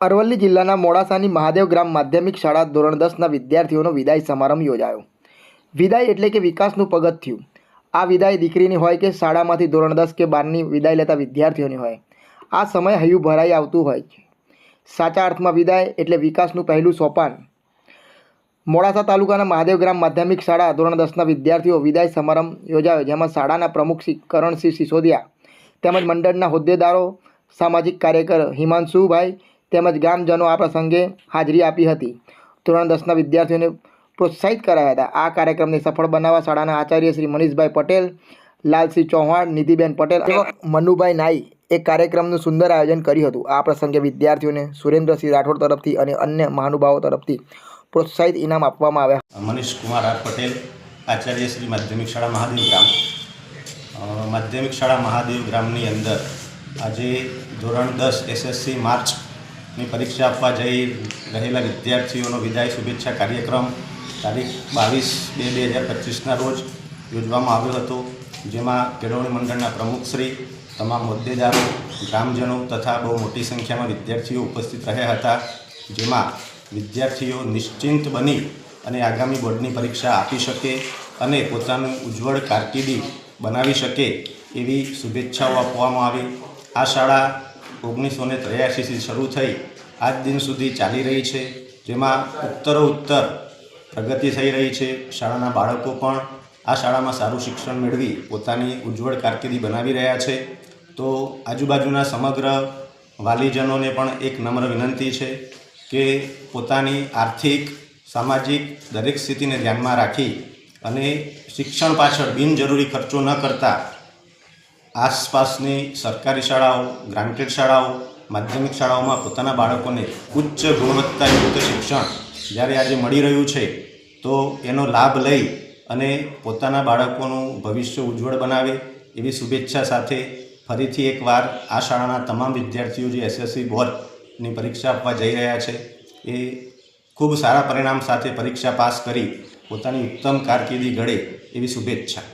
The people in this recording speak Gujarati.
અરવલ્લી જિલ્લાના મોડાસાની મહાદેવ ગ્રામ માધ્યમિક શાળા ધોરણ દસના વિદ્યાર્થીઓનો વિદાય સમારંભ યોજાયો. વિદાય એટલે કે વિકાસનું પગથિયું આ વિદાય દીકરીની હોય કે શાળામાંથી ધોરણ દસ કે બારની વિદાય લેતા વિદ્યાર્થીઓની હોય. આ સમય હૈયું ભરાઈ આવતું હોય છે. સાચા અર્થમાં વિદાય એટલે વિકાસનું પહેલું સોપાન. મોડાસા તાલુકાના મહાદેવ ગ્રામ માધ્યમિક શાળા ધોરણ દસના વિદ્યાર્થીઓ વિદાય સમારંભ યોજાયો, જેમાં શાળાના પ્રમુખ શ્રી કરણસિંહ સિસોદિયા તેમજ મંડળના હોદ્દેદારો, સામાજિક કાર્યકર હિમાંશુભાઈ તેમજ ગ્રામજનો આ પ્રસંગે હાજરી આપી હતી. ધોરણ દસના વિદ્યાર્થીઓને પ્રોત્સાહિત કરાયા હતા. આ કાર્યક્રમને સફળ બનાવવા શાળાના આચાર્ય શ્રી મનીષભાઈ પટેલ, લાલસિંહ ચૌહાણ નિધિબેન પટેલ મનુભાઈ નાઈ એક કાર્યક્રમનું સુંદર આયોજન કર્યું હતું. આ પ્રસંગે વિદ્યાર્થીઓને સુરેન્દ્રસિંહ રાઠોડ તરફથી અને અન્ય મહાનુભાવો તરફથી પ્રોત્સાહિત ઇનામ આપવામાં આવ્યા. મનીષ કુમાર પટેલ, આચાર્ય શ્રી માધ્યમિક શાળા મહાદેવ ગ્રામ. માધ્યમિક શાળા મહાદેવ ગ્રામની અંદર આજે ધોરણ દસ એસએસસી માર્ચની પરીક્ષા આપવા જઈ રહેલા વિદ્યાર્થીઓનો વિદાય શુભેચ્છા કાર્યક્રમ તારીખ બાવીસ બે બે હજાર પચીસના રોજ યોજવામાં આવ્યો હતો, જેમાં કેળવણી મંડળના પ્રમુખશ્રી તમામ હોદ્દેદારો, ગ્રામજનો તથા બહુ મોટી સંખ્યામાં વિદ્યાર્થીઓ ઉપસ્થિત રહ્યા હતા, જેમાં વિદ્યાર્થીઓ નિશ્ચિંત બની અને આગામી બોર્ડની પરીક્ષા આપી શકે અને પોતાનું ઉજ્જવળ કારકિર્દી બનાવી શકે એવી શુભેચ્છાઓ આપવામાં આવી. આ શાળા ઓગણીસો ને ત્રયાસીથી શરૂ થઈ આજ દિન સુધી ચાલી રહી છે, જેમાં ઉત્તરો ઉત્તર પ્રગતિ થઈ રહી છે. શાળાના બાળકો પણ આ શાળામાં સારું શિક્ષણ મેળવી પોતાની ઉજ્જવળ કારકિર્દી બનાવી રહ્યા છે. તો આજુબાજુના સમગ્ર વાલીજનોને પણ એક નમ્ર વિનંતી છે કે પોતાની આર્થિક, સામાજિક દરેક સ્થિતિને ધ્યાનમાં રાખી અને શિક્ષણ પાછળ બિનજરૂરી ખર્ચો ન કરતા આસપાસની સરકારી શાળાઓ, ગ્રાન્ટેડ શાળાઓ, માધ્યમિક શાળાઓમાં પોતાના બાળકોને ઉચ્ચ ગુણવત્તાયુક્ત શિક્ષણ જ્યારે આજે મળી રહ્યું છે, તો એનો લાભ લઈ અને પોતાના બાળકોનું ભવિષ્ય ઉજ્જવળ બનાવે એવી શુભેચ્છા સાથે ફરીથી એકવાર આ શાળાના તમામ વિદ્યાર્થીઓ જે એસએસસી બોર્ડની પરીક્ષા આપવા જઈ રહ્યા છે, એ ખૂબ સારા પરિણામ સાથે પરીક્ષા પાસ કરી પોતાની ઉત્તમ કારકિર્દી ઘડે એવી શુભેચ્છા.